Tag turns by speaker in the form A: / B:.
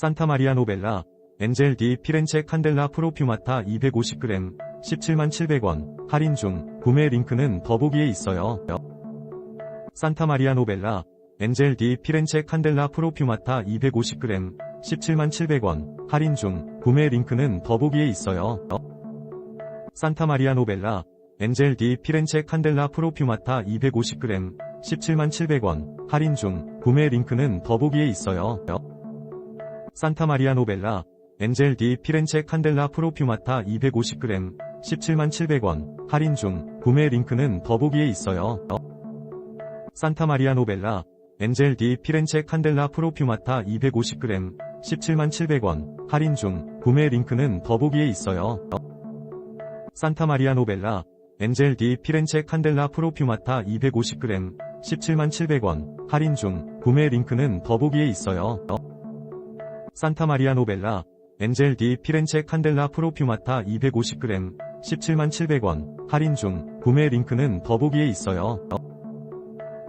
A: 산타마리아 노벨라, 엔젤 디 피렌체 칸델라 프로퓨마타 250g, 177,700원, 할인 중, 구매 링크는 더보기에 있어요. 산타마리아 노벨라, 엔젤 디 피렌체 칸델라 프로퓨마타 250g, 177,700원, 할인 중, 구매 링크는 더보기에 있어요. 산타마리아 노벨라, 엔젤 디 피렌체 칸델라 프로퓨마타 250g, 177,700원, 할인 중, 구매 링크는 더보기에 있어요. 산타마리아 노벨라, 엔젤 디 피렌체 칸델라 프로퓨마타 250g, 177,700원, 할인 중, 구매 링크는 더보기에 있어요. 산타마리아 노벨라, 엔젤 디 피렌체 칸델라 프로퓨마타 250g, 177,700원, 할인 중, 구매 링크는 더보기에 있어요. 산타마리아 노벨라, 엔젤 디 피렌체 칸델라 프로퓨마타 250g, 177,700원, 할인 중, 구매 링크는 더보기에 있어요. 산타마리아 노벨라, 엔젤 디 피렌체 칸델라 프로퓨마타 250g, 177,700원, 할인 중, 구매 링크는 더보기에 있어요.